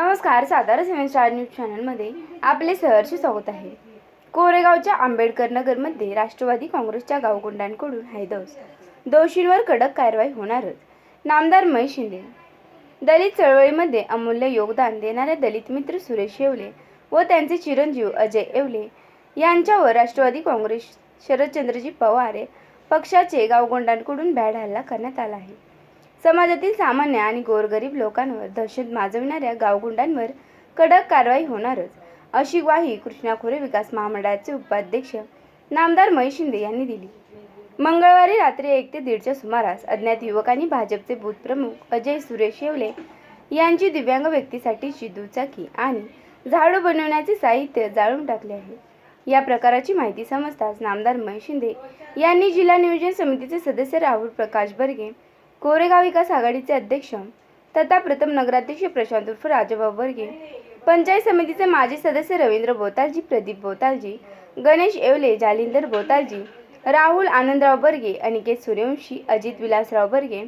नमस्कार सातारा सेवन star news चॅनलमध्ये आपले सहर्ष स्वागत आहे. कोरेगावच्या आंबेडकर नगरमध्ये राष्ट्रवादी काँग्रेसच्या गावगुंडांकडून हैदोस दोषींवर कडक कारवाई होणारच. नामदार महेश शिंदे. दलित चळवळीमध्ये अमूल्य योगदान देणाऱ्या दलित मित्र सुरेश येवले व त्यांचे चिरंजीव अजय येवले यांच्यावर राष्ट्रवादी काँग्रेस शरदचंद्रजी पवार पक्षाचे गावगुंडांकडून बॅड हल्ला करण्यात आला आहे. समाजातील सामान्य आणि गोरगरीब लोकांवर दहशत माजविणाऱ्या गावगुंडांवर कडक कारवाई होणारच अशी ग्वाही कृष्णा खोरे विकास महामंडळाचे उपाध्यक्ष नामदार महेश शिंदे यांनी दिली. मंगळवारी रात्री एक ते दीडच्या सुमारास अज्ञात युवकांनी भाजपचे बूथ प्रमुख अजय सुरेश येवले यांची दिव्यांग व्यक्तीसाठीची दुचाकी आणि झाडू बनवण्याचे साहित्य जाळून टाकले आहे. या प्रकाराची माहिती समजताच नामदार महेश शिंदे यांनी जिल्हा नियोजन समितीचे सदस्य राहुल प्रकाश बर्गे कोरेगाव विकास आघाडीचे अध्यक्ष तथा प्रथम नगराध्यक्ष प्रशांत उर्फ राजाभाऊ बर्गे पंचायत समितीचे माजी सदस्य रवींद्र बोतालजी प्रदीप बोतालजी गणेश येवले जालिंदर बोतालजी राहुल आनंदराव बर्गे अनिकेत सूर्यवंशी अजित विलासराव बर्गे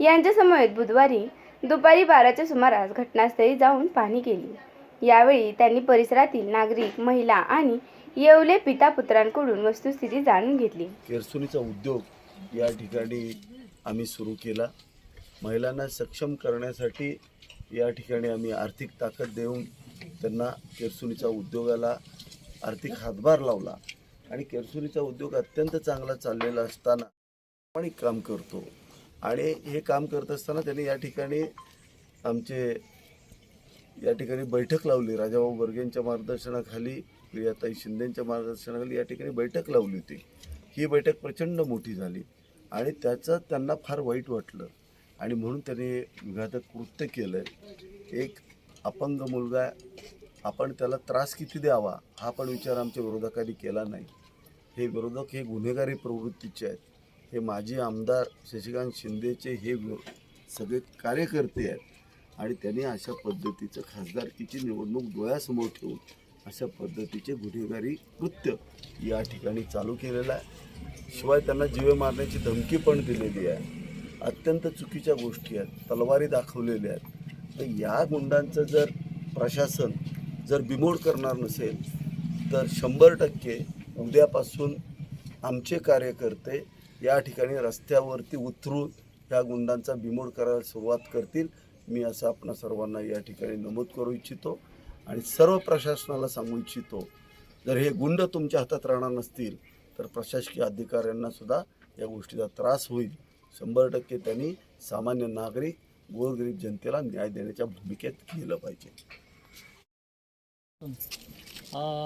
यांच्या समवेत बुधवारी दुपारी बाराच्या सुमारास घटनास्थळी जाऊन पाहणी केली. यावेळी त्यांनी परिसरातील नागरिक महिला आणि येवले पिता पुत्रांकडून वस्तुस्थिती जाणून घेतली. केरसुनीचा उद्योग या ठिकाणी आम्ही सुरू केला. महिलांना सक्षम करण्यासाठी या ठिकाणी आम्ही आर्थिक ताकद देऊन त्यांना केरसुनीच्या उद्योगाला आर्थिक हातभार लावला. आणि केरसुनीचा उद्योग अत्यंत चांगला चाललेला असताना प्रामाणिक काम करतो. आणि हे काम करत असताना त्यांनी या ठिकाणी आमचे या ठिकाणी बैठक लावली. राजाभाऊ बर्गेंच्या मार्गदर्शनाखाली प्रियाताई शिंदेंच्या मार्गदर्शनाखाली या ठिकाणी बैठक लावली होती. ही बैठक प्रचंड मोठी झाली. आणि त्याचं त्यांना फार वाईट वाटलं. आणि म्हणून त्यांनी विघातक कृत्य केलं एक अपंग मुलगा आपण त्याला त्रास किती द्यावा हा पण विचार आमच्या विरोधकांनी केला नाही. हे विरोधक हे गुन्हेगारी प्रवृत्तीचे आहेत. हे माजी आमदार शशिकांत शिंदेचे हे वि- सगळे कार्यकर्ते आहेत. आणि त्यांनी अशा पद्धतीचं खासदारकीची निवडणूक डोळ्यासमोर ठेवून अशा पद्धतीचे गुन्हेगारी कृत्य या ठिकाणी चालू केलेलं आहे. शिवाय त्यांना जीवे मारण्याची धमकी पण दिलेली आहे. अत्यंत चुकीच्या गोष्टी आहेत. तलवारी दाखवलेल्या आहेत. तर या गुंडांचं जर प्रशासन जर बिमोड करणार नसेल तर शंभर टक्के उद्यापासून आमचे कार्यकर्ते या ठिकाणी रस्त्यावरती उतरून ह्या गुंडांचा बिमोड करायला सुरुवात करतील. मी असं आपणा सर्वांना या ठिकाणी नमूद करू इच्छितो. आणि सर्व प्रशासनाला सांगू इच्छितो जर हे गुंड तुमच्या हातात राहणार नसतील तर प्रशासकीय अधिकाऱ्यांना सुद्धा या गोष्टीचा त्रास होईल. शंभर टक्के त्यांनी सामान्य नागरिक गोरगरीब जनतेला न्याय देण्याच्या भूमिकेत गेलं पाहिजे.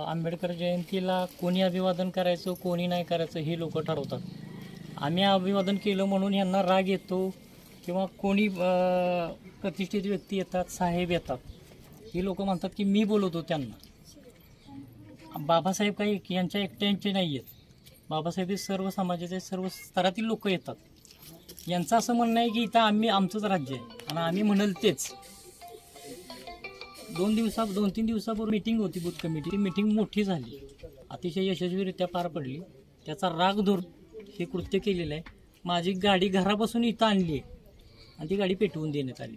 आंबेडकर जयंतीला कोणी अभिवादन करायचं कोणी नाही करायचं हे लोक ठरवतात. आम्ही अभिवादन केलं म्हणून यांना राग येतो किंवा कोणी प्रतिष्ठित व्यक्ती येतात साहेब येतात. हे लोक म्हणतात की मी बोलवतो त्यांना. बाबासाहेब काही यांच्या एकट्यांचे नाही आहेत बाबासाहेब हे सर्व समाजाचे सर्व स्तरातील लोक येतात. यांचं असं म्हणणं आहे की इथं आम्ही आमचंच राज्य आहे. आणि आम्ही म्हणाल तेच. दोन दिवसा दोन तीन दिवसापूर्वी मीटिंग होती बूथ कमिटी ती मीटिंग मोठी झाली. अतिशय यशस्वीरित्या पार पडली. त्याचा राग धरून हे कृत्य केलेलं आहे. माझी गाडी घरापासून इथं आणली आहे. आणि ती गाडी पेटवून देण्यात आली.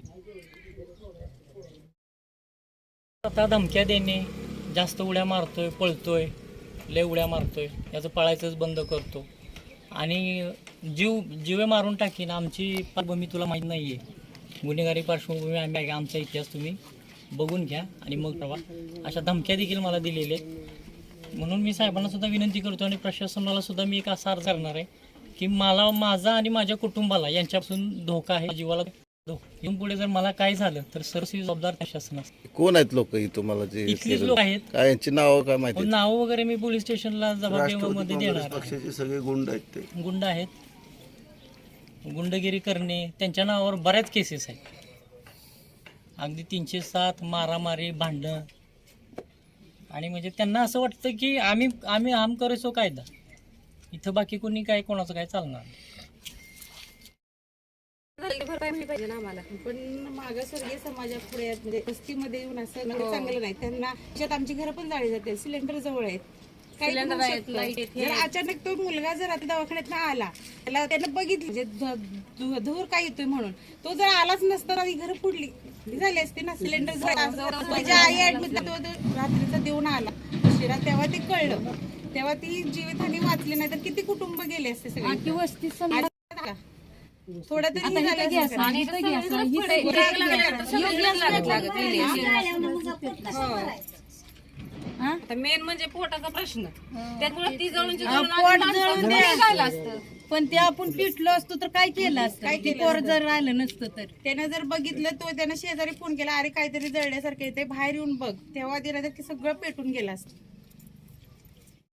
आता धमक्या देणे जास्त उड्या मारतोय पळतोय लय उड्या मारतोय याचं पळायचंच बंद करतो. आणि जीव जीवे मारून टाकीन आमची पार्श्वभूमी तुला माहीत नाही आहे गुन्हेगारी पार्श्वभूमी आम्ही आहे आमचा इतिहास तुम्ही बघून घ्या आणि मग ठरवा अशा धमक्या देखील मला दिलेल्या आहेत. म्हणून मी साहेबांना सुद्धा विनंती करतो आणि प्रशासनाला सुद्धा मी एक असा अर्ज करणार आहे की मला माझा आणि माझ्या कुटुंबाला यांच्यापासून धोका आहे जीवाला पुढे जर मला काय झालं तर सरसी जबाबदार असते कोण आहेत लोक ही तुम्हाला जे इथलीच लोक आहेत. काय यांची नावं काय माहिती? आहेत? नाव वगैरे मी पोलीस स्टेशनला जबाबदारीमध्ये देणार. पक्षाचे सगळे गुंड आहेत ते. गुंड आहेत. गुंडगिरी करणे त्यांच्या नावावर बऱ्याच केसेस आहेत. अगदी तीनशे सात मारामारी भांडण. आणि म्हणजे त्यांना असं वाटतं की आम्ही आम्ही आम करायचो कायदा. इथं बाकी कोणी काय कोणाचं काय चालणार? नाही. झाली भरपाई मिळाली पाहिजे ना आम्हाला. पण मागासवर्गीय समाजापुढे म्हणजे वस्तीमध्ये येऊन असं म्हणजे चांगलं नाही. त्यांना त्याच्यात आमची घरं पण जाळी जाते सिलेंडर जवळ आहेत. काही होऊ शकतं. जर अचानक तो मुलगा जर आता दवाखान्यात आला त्याला त्यानं बघितलं म्हणजे ध- धु- धूर काय येतोय म्हणून तो जर आलाच नसता तर घर पुडली झाली असते ना सिलेंडर माझी आई ऍडमिट तो रात्रीचा देऊन आला. उशिरा तेव्हा ते कळलं. तेव्हा ती जीवितहानी वाचली नाही तर किती कुटुंब गेले असते सगळे. वस्ती थोडं तरी हे झालं असेल. आता मेन म्हणजे पोटाचा प्रश्न. त्यामुळे ती जळून पण ते आपण पिटलो असतो तर काय केलं असतं? काय ते पोर? जर राहिलं नसतं तर. त्यानं जर बघितलं तो त्यानं शेजारी फोन केला अरे काहीतरी जळल्यासारखं येते बाहेर येऊन बघ. तेव्हा तिला ते सगळं पेटून गेलं असतं.